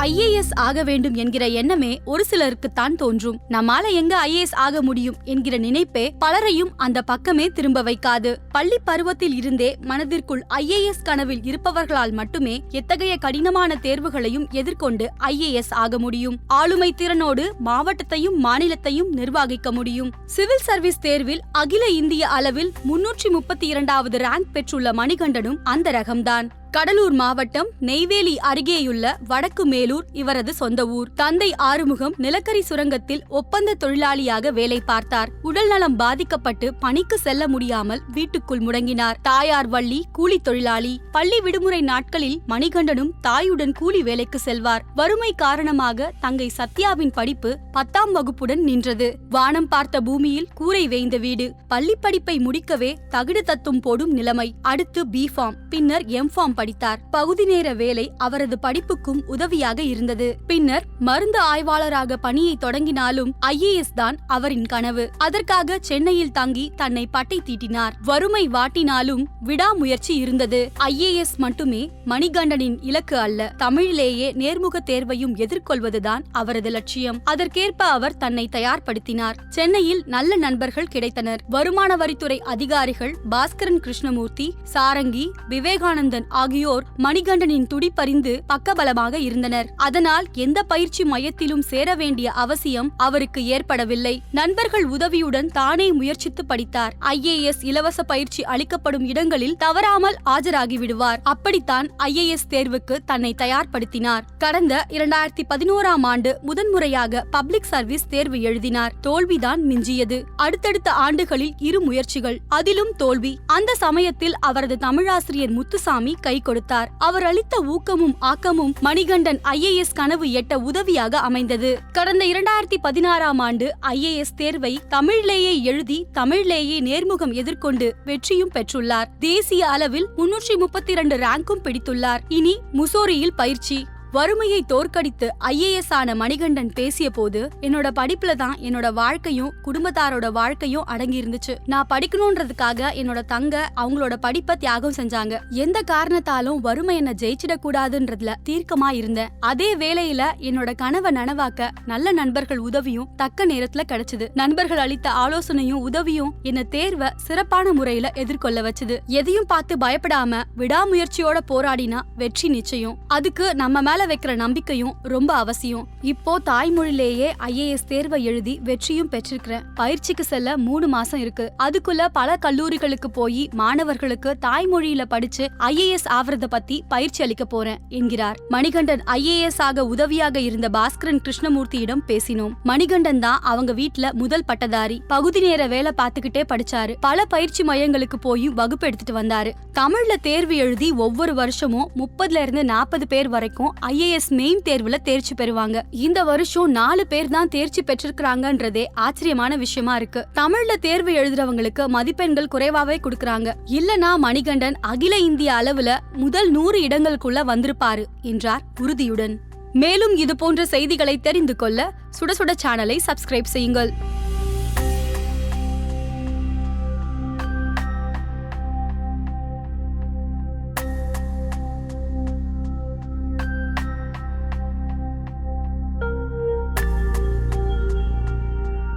IAS ஆக வேண்டும் என்கிற எண்ணமே ஒரு சிலருக்குத்தான் தோன்றும். நம்மால எங்க ஐஏஎஸ் ஆக முடியும் என்கிற நினைப்பே பலரையும் அந்த பக்கமே திரும்ப வைக்காது. பள்ளி பருவத்தில் இருந்தே மனதிற்குள் ஐஏஎஸ் கனவில் இருப்பவர்களால் மட்டுமே எத்தகைய கடினமான தேர்வுகளையும் எதிர்கொண்டு ஐஏஎஸ் ஆக முடியும். ஆளுமை திறனோடு மாவட்டத்தையும் மாநிலத்தையும் நிர்வகிக்க முடியும். சிவில் சர்வீஸ் தேர்வில் அகில இந்திய அளவில் முன்னூற்றி முப்பத்தி இரண்டாவது ரேங்க் பெற்றுள்ள மணிகண்டனும் அந்த ரகம்தான். கடலூர் மாவட்டம் நெய்வேலி அருகேயுள்ள வடக்கு மேலூர் இவரது சொந்த ஊர். தந்தை ஆறுமுகம் நிலக்கரி சுரங்கத்தில் ஒப்பந்த தொழிலாளியாக வேலை பார்த்தார். உடல்நலம் பாதிக்கப்பட்டு பணிக்கு செல்ல முடியாமல் வீட்டுக்குள் முடங்கினார். தாயார் வள்ளி கூலி தொழிலாளி. பள்ளி விடுமுறை நாட்களில் மணிகண்டனும் தாயுடன் கூலி வேலைக்கு செல்வார். வறுமை காரணமாக தங்கை சத்யாவின் படிப்பு பத்தாம் வகுப்புடன் நின்றது. வானம் பார்த்த பூமியில் கூரை வேய்ந்த வீடு. பள்ளி படிப்பை முடிக்கவே தகுடு தத்தும் போடும் நிலைமை. அடுத்து பி ஃபார்ம் பின்னர் எம் ஃபார்ம் படித்தார். பகுதி நேர வேலை அவரது படிப்புக்கும் உதவியாக இருந்தது. பின்னர் மருந்து ஆய்வாளராக பணியை தொடங்கினாலும் ஐஏஎஸ் தான் அவரின் கனவு. அதற்காக சென்னையில் தங்கி தன்னை பட்டை தீட்டினார். வறுமை வாட்டினாலும் விடாமுயற்சி இருந்தது. ஐஏஎஸ் மட்டுமே மணிகண்டனின் இலக்கு அல்ல. தமிழிலேயே நேர்முக தேர்வையும் எதிர்கொள்வதுதான் அவரது லட்சியம். அதற்கேற்ப அவர் தன்னை தயார்படுத்தினார். சென்னையில் நல்ல நண்பர்கள் கிடைத்தனர். வருமான வரித்துறை அதிகாரிகள் பாஸ்கரன் கிருஷ்ணமூர்த்தி சாரங்கி விவேகானந்தன் ஆகிய ஆகியோர் மணிகண்டனின் துடிப்பறிந்து பக்கபலமாக இருந்தனர். அதனால் எந்த பயிற்சி மையத்திலும் சேர வேண்டிய அவசியம் அவருக்கு ஏற்படவில்லை. நண்பர்கள் உதவியுடன் தானே முயற்சித்து படித்தார். ஐஏஎஸ் இலவச பயிற்சி அளிக்கப்படும் இடங்களில் தவறாமல் ஆஜராகி விடுவார். அப்படித்தான் ஐஏஎஸ் தேர்வுக்கு தன்னை தயார்படுத்தினார். கடந்த இரண்டாயிரத்தி பதினோராம் ஆண்டு முதன்முறையாக பப்ளிக் சர்வீஸ் தேர்வு எழுதினார். தோல்விதான் மிஞ்சியது. அடுத்தடுத்த ஆண்டுகளில் இரு முயற்சிகள். அதிலும் தோல்வி. அந்த சமயத்தில் அவரது தமிழாசிரியர் முத்துசாமி கை கொடுத்தார். அவர் அளித்த ஊக்கமும் ஆக்கமும் மணிகண்டன் ஐஏஎஸ் கனவு எட்ட உதவியாக அமைந்தது. கடந்த இரண்டாயிரத்தி பதினாறாம் ஆண்டு ஐஏஎஸ் தேர்வை தமிழிலேயே எழுதி தமிழிலேயே நேர்முகம் எதிர்கொண்டு வெற்றியும் பெற்றுள்ளார். தேசிய அளவில் முன்னூற்றி முப்பத்தி இரண்டு ரேங்கும் பிடித்துள்ளார். இனி முசோரியில் பயிற்சி. வறுமையை தோற்கடித்து ஐஏஎஸ் ஆன மணிகண்டன் பேசிய போது என்னோட படிப்புல தான் என்னோட வாழ்க்கையும் குடும்பத்தாரோட வாழ்க்கையும் அடங்கி இருந்துச்சு நான் படிக்கணும்ன்றதுக்காக என்னோட தங்க அவங்களோட படிப்பை தியாகம் செஞ்சாங்க. எந்த காரணத்தாலும் வறுமை என்ன ஜெயிச்சிடக்கூடாதுன்றதுல தீர்க்கமா இருந்தேன். அதே வேளையில என்னோட கனவை நனவாக்க நல்ல நண்பர்கள் உதவியும் தக்க நேரத்துல கிடைச்சது. நண்பர்கள் அளித்த ஆலோசனையும் உதவியும் என்ன தேர்வை சிறப்பான முறையில எதிர்கொள்ள வச்சது. எதையும் பார்த்து பயப்படாம விடாமுயற்சியோட போராடினா வெற்றி நிச்சயம். அதுக்கு நம்ம மேல வைக்கிற நம்பிக்கையும் ரொம்ப அவசியம். இப்போ தாய்மொழியிலேயே ஐஏஎஸ் தேர்வை எழுதி வெற்றியும் பெற்றிருக்கிறேன் பயிற்சிக்கு செல்ல மூணு மாசம் இருக்கு. அதுக்குள்ள பல கல்லூரிகளுக்கு போய் மாணவர்களுக்கு தாய்மொழியில படிச்சு ஐஏஎஸ் ஆவறத பத்தி பயிற்சி அளிக்க போறேன் என்கிறார். மணிகண்டன் ஐஏஎஸ் ஆக உதவியாக இருந்த பாஸ்கரன் கிருஷ்ணமூர்த்தியிடம் பேசினோம். மணிகண்டன் தான் அவங்க வீட்டுல முதல் பட்டதாரி. பகுதி நேர வேலை பார்த்துக்கிட்டே படிச்சாரு. பல பயிற்சி மையங்களுக்கு போய் வகுப்பு எடுத்துட்டு வந்தாரு. தமிழ்ல தேர்வு எழுதி ஒவ்வொரு வருஷமும் முப்பதுல இருந்து நாற்பது பேர் வரைக்கும் ஐஏஎஸ் மெயின் தேர்வுல தேர்ச்சி பெறுவாங்க. இந்த வருஷம் நாலு பேர் தான் தேர்ச்சி பெற்றிருக்கிறாங்கன்றதே ஆச்சரியமான விஷயமா இருக்கு. தமிழ்ல தேர்வு எழுதுறவங்களுக்கு மதிப்பெண்கள் குறைவாவே கொடுக்கறாங்க. இல்லனா மணிகண்டன் அகில இந்திய அளவுல முதல் நூறு இடங்களுக்குள்ள வந்திருப்பாரு என்றார் உறுதியுடன். மேலும் இது போன்ற செய்திகளை தெரிந்து கொள்ள சுட சுட சேனலை சப்ஸ்கிரைப் செய்யுங்கள்.